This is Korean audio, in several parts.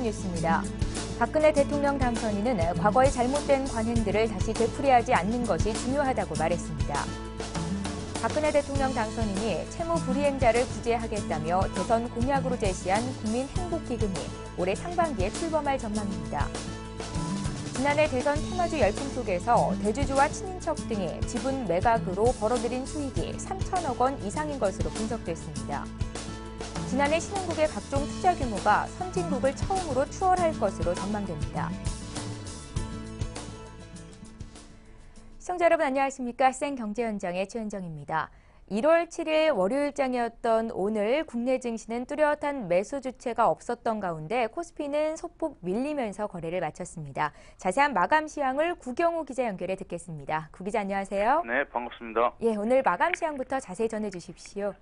뉴스입니다. 박근혜 대통령 당선인은 과거의 잘못된 관행들을 다시 되풀이하지 않는 것이 중요하다고 말했습니다. 박근혜 대통령 당선인이 채무 불이행자를 구제하겠다며 대선 공약으로 제시한 국민 행복기금이 올해 상반기에 출범할 전망입니다. 지난해 대선 테마주 열풍 속에서 대주주와 친인척 등이 지분 매각으로 벌어들인 수익이 3천억 원 이상인 것으로 분석됐습니다. 지난해 신흥국의 각종 투자 규모가 선진국을 처음으로 추월할 것으로 전망됩니다. 시청자 여러분 안녕하십니까? 생경제 현장의 최현정입니다. 1월 7일 월요일장이었던 오늘 국내 증시는 뚜렷한 매수 주체가 없었던 가운데 코스피는 소폭 밀리면서 거래를 마쳤습니다. 자세한 마감 시황을 구경우 기자 연결해 듣겠습니다. 구 기자 안녕하세요. 네, 반갑습니다. 예, 오늘 마감 시황부터 자세히 전해 주십시오.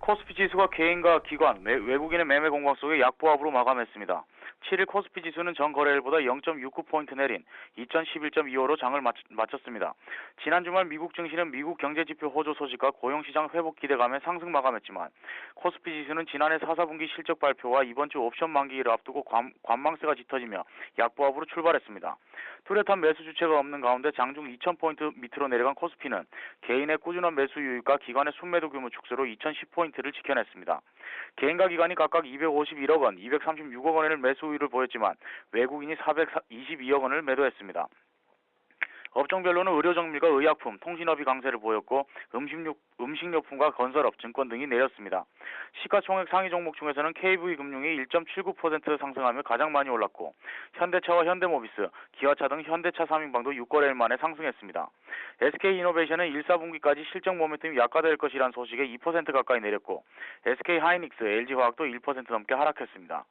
코스피 지수가 개인과 기관, 외국인의 매매 공방 속에 약보합으로 마감했습니다. 7일 코스피 지수는 전 거래일보다 0.69포인트 내린 2011.25로 장을 마쳤습니다. 지난 주말 미국 증시는 미국 경제지표 호조 소식과 고용시장 회복 기대감에 상승 마감했지만 코스피 지수는 지난해 4, 4분기 실적 발표와 이번 주 옵션 만기를 앞두고 관, 관망세가 짙어지며 약보합으로 출발했습니다. 뚜렷한 매수 주체가 없는 가운데 장중 2,000포인트 밑으로 내려간 코스피는 개인의 꾸준한 매수 유입과 기관의 순매도 규모 축소로 2,010포인트를 지켜냈습니다. 개인과 기관이 각각 251억 원, 236억 원을 매수 우위를 보였지만 외국인이 422억 원을 매도했습니다. 업종별로는 의료정밀과 의약품, 통신업이 강세를 보였고 음식료, 음식료 품과 건설업, 증권 등이 내렸습니다. 시가총액 상위 종목 중에서는 KV금융이 1.79% 상승하며 가장 많이 올랐고 현대차와 현대모비스, 기아차 등 현대차 3인방도 6거래일 만에 상승했습니다. SK이노베이션은 1, 4분기까지 실적 모멘텀이 약화될 것이란 소식에 2% 가까이 내렸고 SK하이닉스, LG화학도 1% 넘게 하락했습니다.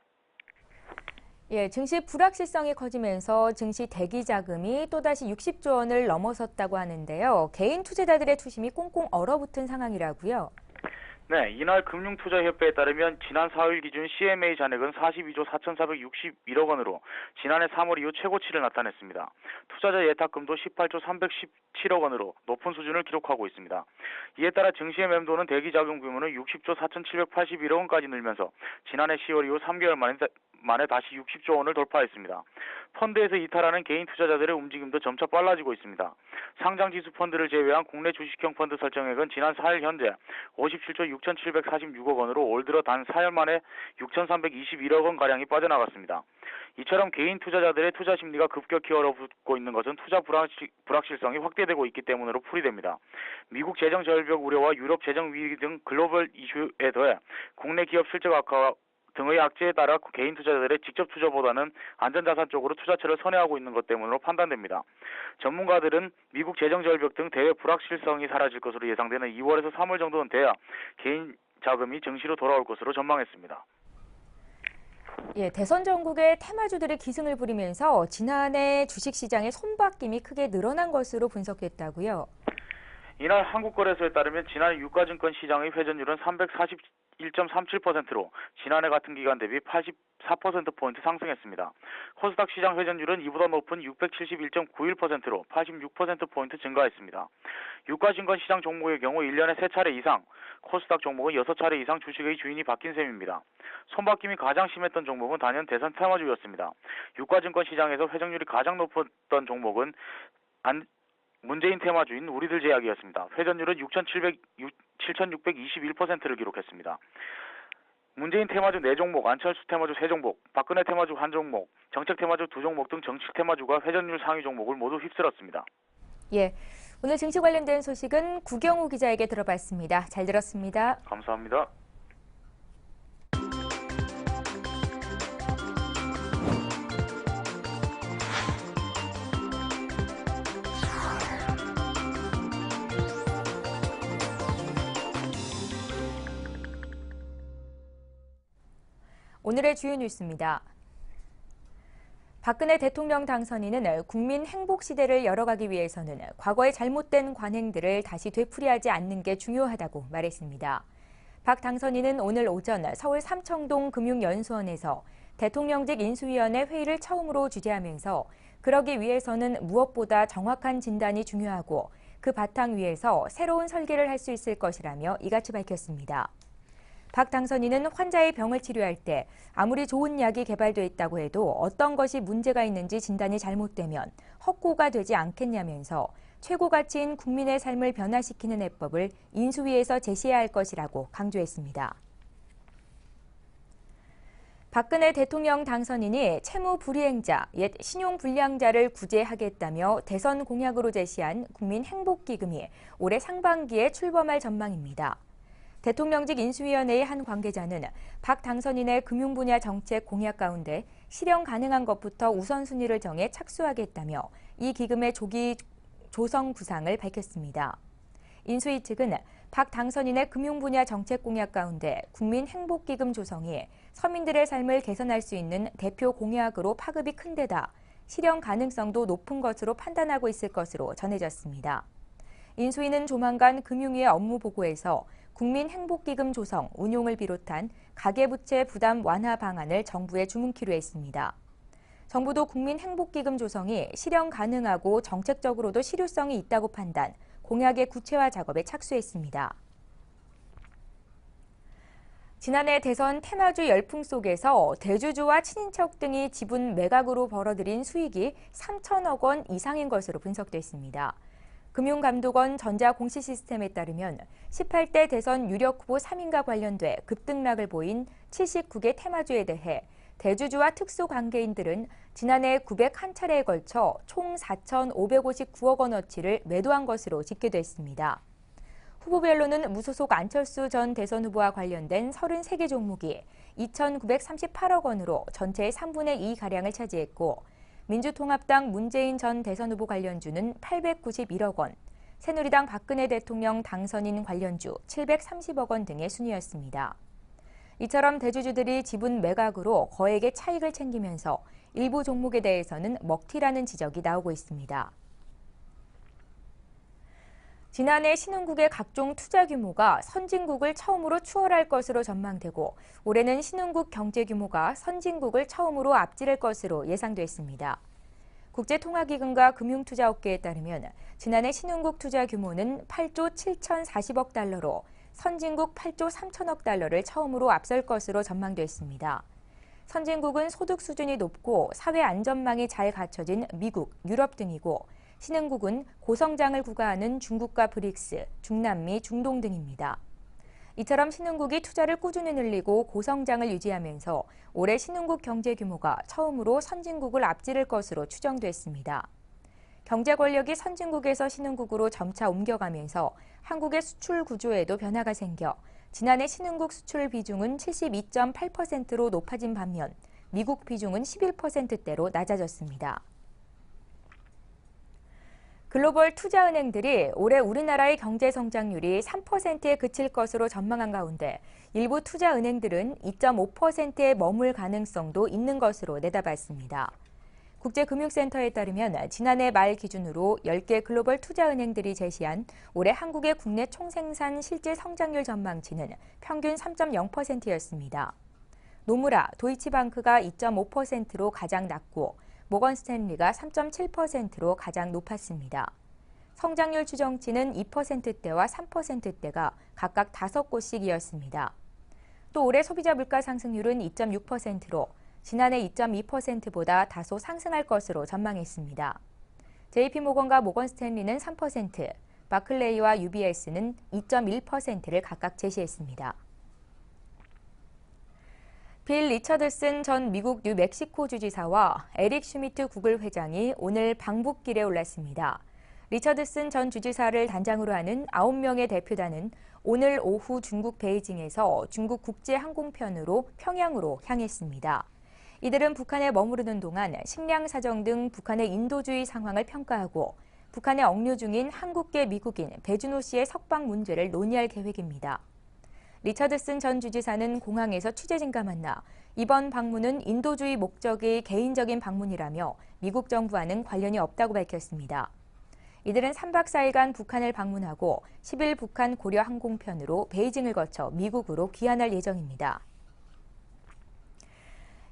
예, 증시 불확실성이 커지면서 증시 대기 자금이 또다시 60조 원을 넘어섰다고 하는데요. 개인 투자자들의 투심이 꽁꽁 얼어붙은 상황이라고요. 네, 이날 금융투자협회에 따르면 지난 4일 기준 CMA 잔액은 42조 4,461억 원으로 지난해 3월 이후 최고치를 나타냈습니다. 투자자 예탁금도 18조 317억 원으로 높은 수준을 기록하고 있습니다. 이에 따라 증시의 맴도는 대기자금 규모는 60조 4,781억 원까지 늘면서 지난해 10월 이후 3개월 만에 만에 다시 60조 원을 돌파했습니다. 펀드에서 이탈하는 개인 투자자들의 움직임도 점차 빨라지고 있습니다. 상장 지수 펀드를 제외한 국내 주식형 펀드 설정액은 지난 4일 현재 57조 6,746억 원으로 올 들어 단 4일 만에 6,321억 원 가량이 빠져나갔습니다. 이처럼 개인 투자자들의 투자 심리가 급격히 얼어붙고 있는 것은 투자 불확실, 성이 확대되고 있기 때문으로 풀이됩니다. 미국 재정 절벽 우려와 유럽 재정 위기 등 글로벌 이슈에 더해 국내 기업 실적 악화와 등의 악재에 따라 개인 투자자들의 직접 투자보다는 안전자산 쪽으로 투자처를 선회하고 있는 것 때문으로 판단됩니다. 전문가들은 미국 재정 절벽 등 대외 불확실성이 사라질 것으로 예상되는 2월에서 3월 정도는 돼야 개인 자금이 증시로 돌아올 것으로 전망했습니다. 예, 대선 전국의 테마주들이 기승을 부리면서 지난해 주식시장의 손바뀜이 크게 늘어난 것으로 분석됐다고요. 이날 한국거래소에 따르면 지난해 유가증권 시장의 회전율은 340 1.37%로 지난해 같은 기간 대비 84%포인트 상승했습니다. 코스닥 시장 회전율은 이보다 높은 671.91%로 86%포인트 증가했습니다. 유가증권 시장 종목의 경우 1년에 3차례 이상, 코스닥 종목은 6차례 이상 주식의 주인이 바뀐 셈입니다. 손바뀜이 가장 심했던 종목은 단연 대선 테마주였습니다. 유가증권 시장에서 회전율이 가장 높았던 종목은 안, 문재인 테마주인 우리들 제약이었습니다. 회전율은 6,700, 7,621%를 기록했습니다. 문재인 테마주 4종목, 안철수 테마주 3종목, 박근혜 테마주 1종목, 정책 테마주 2종목 등 정치 테마주가 회전율 상위 종목을 모두 휩쓸었습니다. 예. 오늘 증시 관련된 소식은 구경우 기자에게 들어봤습니다. 잘 들었습니다. 감사합니다. 오늘의 주요 뉴스입니다. 박근혜 대통령 당선인은 국민 행복 시대를 열어가기 위해서는 과거의 잘못된 관행들을 다시 되풀이하지 않는 게 중요하다고 말했습니다. 박 당선인은 오늘 오전 서울 삼청동 금융연수원에서 대통령직 인수위원회 회의를 처음으로 주재하면서 그러기 위해서는 무엇보다 정확한 진단이 중요하고 그 바탕 위에서 새로운 설계를 할 수 있을 것이라며 이같이 밝혔습니다. 박 당선인은 환자의 병을 치료할 때 아무리 좋은 약이 개발돼 있다고 해도 어떤 것이 문제가 있는지 진단이 잘못되면 헛고가 되지 않겠냐면서 최고 가치인 국민의 삶을 변화시키는 해법을 인수위에서 제시해야 할 것이라고 강조했습니다. 박근혜 대통령 당선인이 채무 불이행자, 옛 신용 불량자를 구제하겠다며 대선 공약으로 제시한 국민 행복기금이 올해 상반기에 출범할 전망입니다. 대통령직 인수위원회의 한 관계자는 박 당선인의 금융 분야 정책 공약 가운데 실현 가능한 것부터 우선순위를 정해 착수하겠다며 이 기금의 조기 조성 구상을 밝혔습니다. 인수위 측은 박 당선인의 금융 분야 정책 공약 가운데 국민 행복기금 조성이 서민들의 삶을 개선할 수 있는 대표 공약으로 파급이 큰 데다 실현 가능성도 높은 것으로 판단하고 있을 것으로 전해졌습니다. 인수위는 조만간 금융위의 업무 보고에서 국민행복기금 조성, 운용을 비롯한 가계부채 부담 완화 방안을 정부에 주문키로 했습니다. 정부도 국민행복기금 조성이 실현 가능하고 정책적으로도 실효성이 있다고 판단, 공약의 구체화 작업에 착수했습니다. 지난해 대선 테마주 열풍 속에서 대주주와 친인척 등이 지분 매각으로 벌어들인 수익이 3천억 원 이상인 것으로 분석됐습니다. 금융감독원 전자공시시스템에 따르면 18대 대선 유력 후보 3인과 관련돼 급등락을 보인 79개 테마주에 대해 대주주와 특수관계인들은 지난해 901차례에 걸쳐 총 4,559억 원어치를 매도한 것으로 집계됐습니다. 후보별로는 무소속 안철수 전 대선 후보와 관련된 33개 종목이 2,938억 원으로 전체의 3분의 2가량을 차지했고 민주통합당 문재인 전 대선 후보 관련주는 891억 원, 새누리당 박근혜 대통령 당선인 관련주 730억 원 등의 순이었습니다. 이처럼 대주주들이 지분 매각으로 거액의 차익을 챙기면서 일부 종목에 대해서는 먹튀라는 지적이 나오고 있습니다. 지난해 신흥국의 각종 투자 규모가 선진국을 처음으로 추월할 것으로 전망되고 올해는 신흥국 경제 규모가 선진국을 처음으로 앞지를 것으로 예상됐습니다. 국제통화기금과 금융투자업계에 따르면 지난해 신흥국 투자 규모는 8조 7,040억 달러로 선진국 8조 3천억 달러를 처음으로 앞설 것으로 전망됐습니다. 선진국은 소득 수준이 높고 사회 안전망이 잘 갖춰진 미국, 유럽 등이고 신흥국은 고성장을 구가하는 중국과 브릭스, 중남미, 중동 등입니다. 이처럼 신흥국이 투자를 꾸준히 늘리고 고성장을 유지하면서 올해 신흥국 경제 규모가 처음으로 선진국을 앞지를 것으로 추정됐습니다. 경제 권력이 선진국에서 신흥국으로 점차 옮겨가면서 한국의 수출 구조에도 변화가 생겨 지난해 신흥국 수출 비중은 72.8%로 높아진 반면 미국 비중은 11%대로 낮아졌습니다. 글로벌 투자은행들이 올해 우리나라의 경제 성장률이 3%에 그칠 것으로 전망한 가운데 일부 투자은행들은 2.5%에 머물 가능성도 있는 것으로 내다봤습니다. 국제금융센터에 따르면 지난해 말 기준으로 10개 글로벌 투자은행들이 제시한 올해 한국의 국내 총생산 실질 성장률 전망치는 평균 3.0%였습니다. 노무라, 도이치방크가 2.5%로 가장 낮고 모건 스탠리가 3.7%로 가장 높았습니다. 성장률 추정치는 2%대와 3%대가 각각 5곳씩이었습니다. 또 올해 소비자 물가 상승률은 2.6%로 지난해 2.2%보다 다소 상승할 것으로 전망했습니다. JP모건과 모건 스탠리는 3%, 바클레이와 UBS는 2.1%를 각각 제시했습니다. 빌 리처드슨 전 미국 뉴멕시코 주지사와 에릭 슈미트 구글 회장이 오늘 방북길에 올랐습니다. 리처드슨 전 주지사를 단장으로 하는 9명의 대표단은 오늘 오후 중국 베이징에서 중국 국제항공편으로 평양으로 향했습니다. 이들은 북한에 머무르는 동안 식량 사정 등 북한의 인도주의 상황을 평가하고 북한에 억류 중인 한국계 미국인 배준호 씨의 석방 문제를 논의할 계획입니다. 리처드슨 전 주지사는 공항에서 취재진과 만나 이번 방문은 인도주의 목적의 개인적인 방문이라며 미국 정부와는 관련이 없다고 밝혔습니다. 이들은 3박 4일간 북한을 방문하고 10일 북한 고려 항공편으로 베이징을 거쳐 미국으로 귀환할 예정입니다.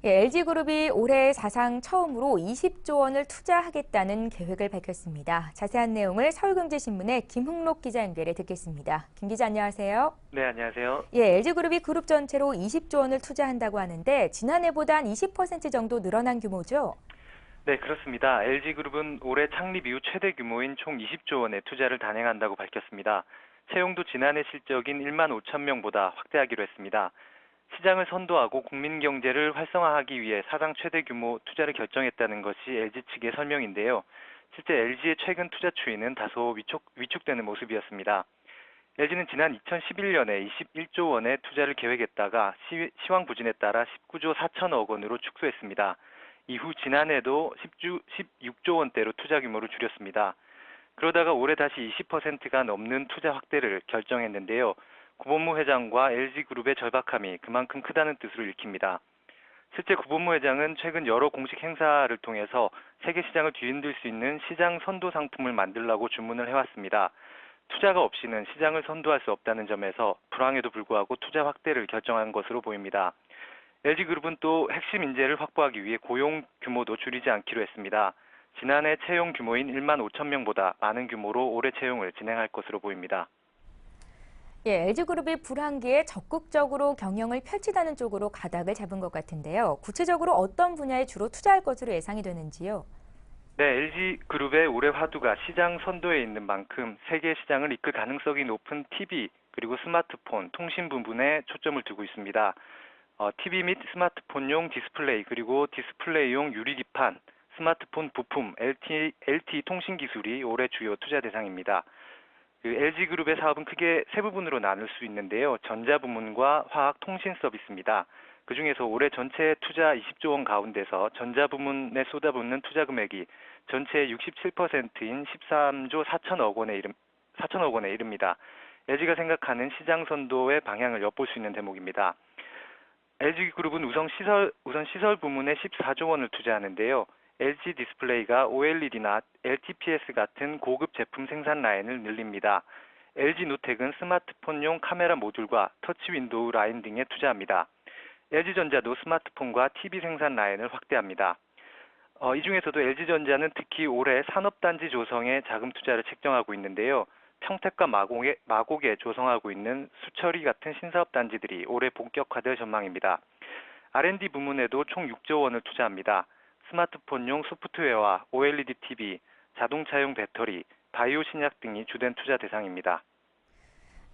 예, LG그룹이 올해 사상 처음으로 20조 원을 투자하겠다는 계획을 밝혔습니다. 자세한 내용을 서울경제신문의 김흥록 기자 연결해 듣겠습니다. 김 기자 안녕하세요. 네, 안녕하세요. 예, LG그룹이 그룹 전체로 20조 원을 투자한다고 하는데 지난해보다 한 20% 정도 늘어난 규모죠? 네, 그렇습니다. LG그룹은 올해 창립 이후 최대 규모인 총 20조 원의 투자를 단행한다고 밝혔습니다. 채용도 지난해 실적인 1만 5천 명보다 확대하기로 했습니다. 시장을 선도하고 국민 경제를 활성화하기 위해 사상 최대 규모 투자를 결정했다는 것이 LG 측의 설명인데요. 실제 LG의 최근 투자 추이는 다소 위축, 위축되는 모습이었습니다. LG는 지난 2011년에 21조 원의 투자를 계획했다가 시, 시황 부진에 따라 19조 4천억 원으로 축소했습니다. 이후 지난해도 10주, 16조 원대로 투자 규모를 줄였습니다. 그러다가 올해 다시 20%가 넘는 투자 확대를 결정했는데요. 구본무 회장과 LG그룹의 절박함이 그만큼 크다는 뜻으로 읽힙니다. 실제 구본무 회장은 최근 여러 공식 행사를 통해서 세계 시장을 뒤흔들 수 있는 시장 선도 상품을 만들라고 주문을 해왔습니다. 투자가 없이는 시장을 선도할 수 없다는 점에서 불황에도 불구하고 투자 확대를 결정한 것으로 보입니다. LG그룹은 또 핵심 인재를 확보하기 위해 고용 규모도 줄이지 않기로 했습니다. 지난해 채용 규모인 1만 5천 명보다 많은 규모로 올해 채용을 진행할 것으로 보입니다. 예, LG그룹이 불황기에 적극적으로 경영을 펼치다는 쪽으로 가닥을 잡은 것 같은데요. 구체적으로 어떤 분야에 주로 투자할 것으로 예상이 되는지요? 네, LG그룹의 올해 화두가 시장 선도에 있는 만큼 세계 시장을 이끌 가능성이 높은 TV 그리고 스마트폰, 통신 부분에 초점을 두고 있습니다. 어, TV 및 스마트폰용 디스플레이 그리고 디스플레이용 유리기판, 스마트폰 부품, LTE, LTE 통신 기술이 올해 주요 투자 대상입니다. 그 LG그룹의 사업은 크게 세 부분으로 나눌 수 있는데요. 전자 부문과 화학 통신 서비스입니다. 그 중에서 올해 전체 투자 20조 원 가운데서 전자 부문에 쏟아붓는 투자 금액이 전체의 67%인 13조 4천억 원에 이름 4천억 원에 이릅니다. LG가 생각하는 시장 선도의 방향을 엿볼 수 있는 대목입니다. LG그룹은 우선 시설 우선 시설 부문에 14조 원을 투자하는데요. LG 디스플레이가 OLED나 LTPS 같은 고급 제품 생산 라인을 늘립니다. LG 노텍은 스마트폰용 카메라 모듈과 터치 윈도우 라인 등에 투자합니다. LG전자도 스마트폰과 TV 생산 라인을 확대합니다. 어, 이 중에서도 LG전자는 특히 올해 산업단지 조성에 자금 투자를 책정하고 있는데요. 평택과 마곡에, 마곡에 조성하고 있는 수처리 같은 신사업 단지들이 올해 본격화될 전망입니다. R&D 부문에도 총 6조 원을 투자합니다. 스마트폰용 소프트웨어와 OLED TV, 자동차용 배터리, 바이오 신약 등이 주된 투자 대상입니다.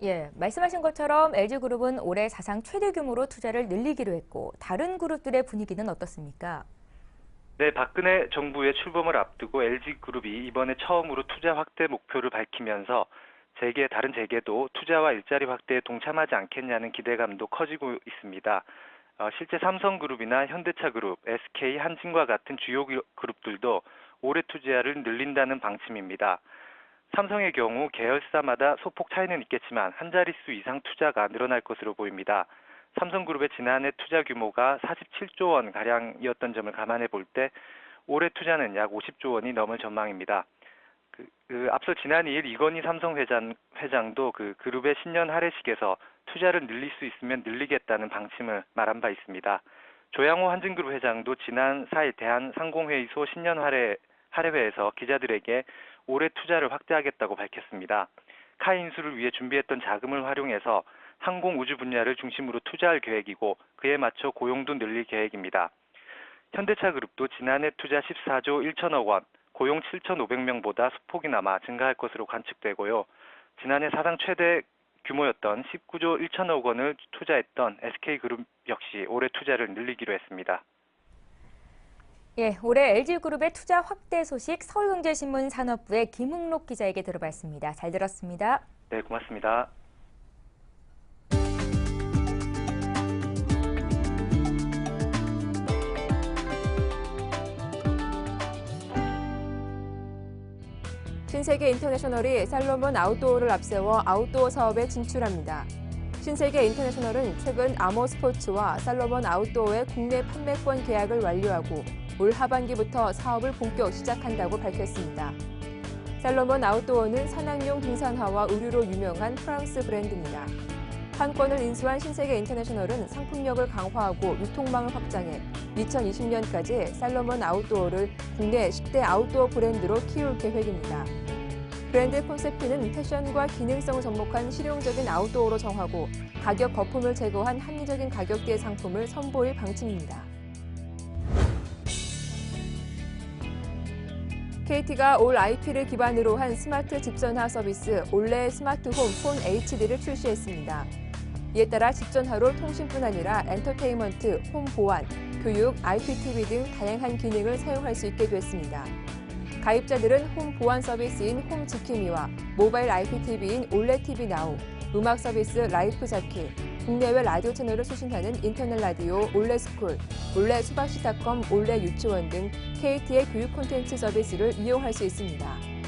예, 말씀하신 것처럼 LG그룹은 올해 사상 최대 규모로 투자를 늘리기로 했고 다른 그룹들의 분위기는 어떻습니까? 네, 박근혜 정부의 출범을 앞두고 LG그룹이 이번에 처음으로 투자 확대 목표를 밝히면서 재계 다른 재계도 투자와 일자리 확대에 동참하지 않겠냐는 기대감도 커지고 있습니다. 어, 실제 삼성그룹이나 현대차그룹, SK, 한진과 같은 주요 그룹들도 올해 투자를 늘린다는 방침입니다. 삼성의 경우 계열사마다 소폭 차이는 있겠지만 한 자릿수 이상 투자가 늘어날 것으로 보입니다. 삼성그룹의 지난해 투자 규모가 47조 원 가량이었던 점을 감안해 볼 때 올해 투자는 약 50조 원이 넘을 전망입니다. 그, 그 앞서 지난 2일 이건희 삼성 회장 회장도 그 그룹의 신년 할애식에서 투자를 늘릴 수 있으면 늘리겠다는 방침을 말한 바 있습니다. 조양호 한진그룹 회장도 지난 4일 대한상공회의소 신년 할애 할애회에서 기자들에게 올해 투자를 확대하겠다고 밝혔습니다. 카 인수를 위해 준비했던 자금을 활용해서 항공 우주 분야를 중심으로 투자할 계획이고 그에 맞춰 고용도 늘릴 계획입니다. 현대차 그룹도 지난해 투자 14조 1천억 원, 고용 7,500명보다 수폭이 남아 증가할 것으로 관측되고요. 지난해 사상 최대 규모였던 19조 1천억 원을 투자했던 SK그룹 역시 올해 투자를 늘리기로 했습니다. 예, 올해 LG그룹의 투자 확대 소식 서울경제신문 산업부의 김흥록 기자에게 들어봤습니다. 잘 들었습니다. 네, 고맙습니다. 신세계 인터내셔널이 살로몬 아웃도어를 앞세워 아웃도어 사업에 진출합니다. 신세계 인터내셔널은 최근 아모 스포츠와 살로몬 아웃도어의 국내 판매권 계약을 완료하고 올 하반기부터 사업을 본격 시작한다고 밝혔습니다. 살로몬 아웃도어는 산악용 등산화와 의류로 유명한 프랑스 브랜드입니다. 판권을 인수한 신세계 인터내셔널은 상품력을 강화하고 유통망을 확장해 2020년까지 살로몬 아웃도어를 국내 10대 아웃도어 브랜드로 키울 계획입니다. 브랜드 콘셉트는 패션과 기능성을 접목한 실용적인 아웃도어로 정하고 가격 거품을 제거한 합리적인 가격대의 상품을 선보일 방침입니다. KT가 올 IP를 기반으로 한 스마트 집전화 서비스 올레 스마트홈 폰 HD를 출시했습니다. 이에 따라 집전화로 통신뿐 아니라 엔터테인먼트, 홈 보안, 교육, IPTV 등 다양한 기능을 사용할 수 있게 됐습니다. 가입자들은 홈 보안 서비스인 홈 지킴이와 모바일 IPTV인 올레 TV 나우, 음악 서비스 라이프 자키, 국내외 라디오 채널을 수신하는 인터넷 라디오 올레 스쿨, 올레 수박시닷컴 올레 유치원 등 KT의 교육 콘텐츠 서비스를 이용할 수 있습니다.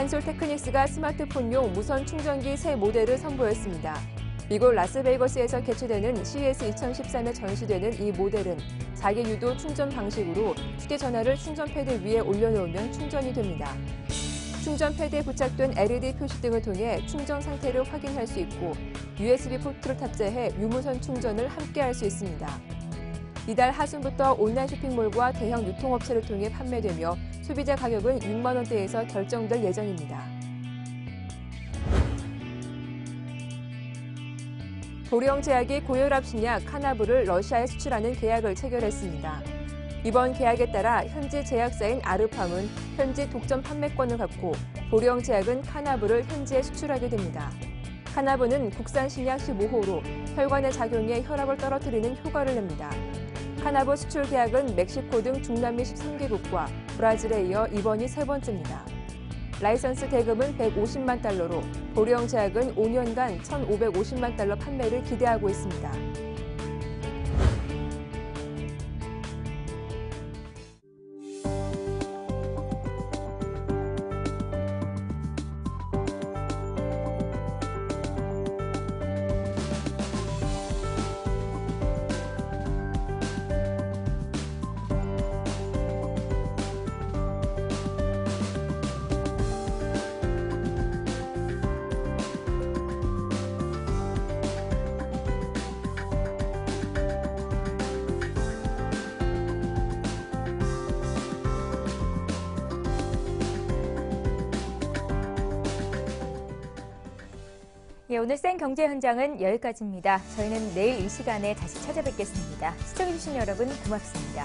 한솔 테크닉스가 스마트폰용 무선 충전기 새 모델을 선보였습니다. 미국 라스베이거스에서 개최되는 CES 2013에 전시되는 이 모델은 자기 유도 충전 방식으로 휴대전화를 충전 패드 위에 올려놓으면 충전이 됩니다. 충전 패드에 부착된 LED 표시 등을 통해 충전 상태를 확인할 수 있고 USB 포트를 탑재해 유무선 충전을 함께 할 수 있습니다. 이달 하순부터 온라인 쇼핑몰과 대형 유통업체를 통해 판매되며 소비자 가격은 6만 원대에서 결정될 예정입니다. 도령 제약이 고혈압 신약 카나브를 러시아에 수출하는 계약을 체결했습니다. 이번 계약에 따라 현지 제약사인 아르팜은 현지 독점 판매권을 갖고 보령 제약은 카나브를 현지에 수출하게 됩니다. 카나브는 국산 신약 15호로 혈관의 작용에 혈압을 떨어뜨리는 효과를 냅니다. 카나브 수출 계약은 멕시코 등 중남미 13개국과 브라질에 이어 이번이 세 번째입니다. 라이선스 대금은 150만 달러로 보령 제약은 5년간 1,550만 달러 판매를 기대하고 있습니다. 예, 오늘 생 경제 현장은 여기까지입니다. 저희는 내일 이 시간에 다시 찾아뵙겠습니다. 시청해주신 여러분 고맙습니다.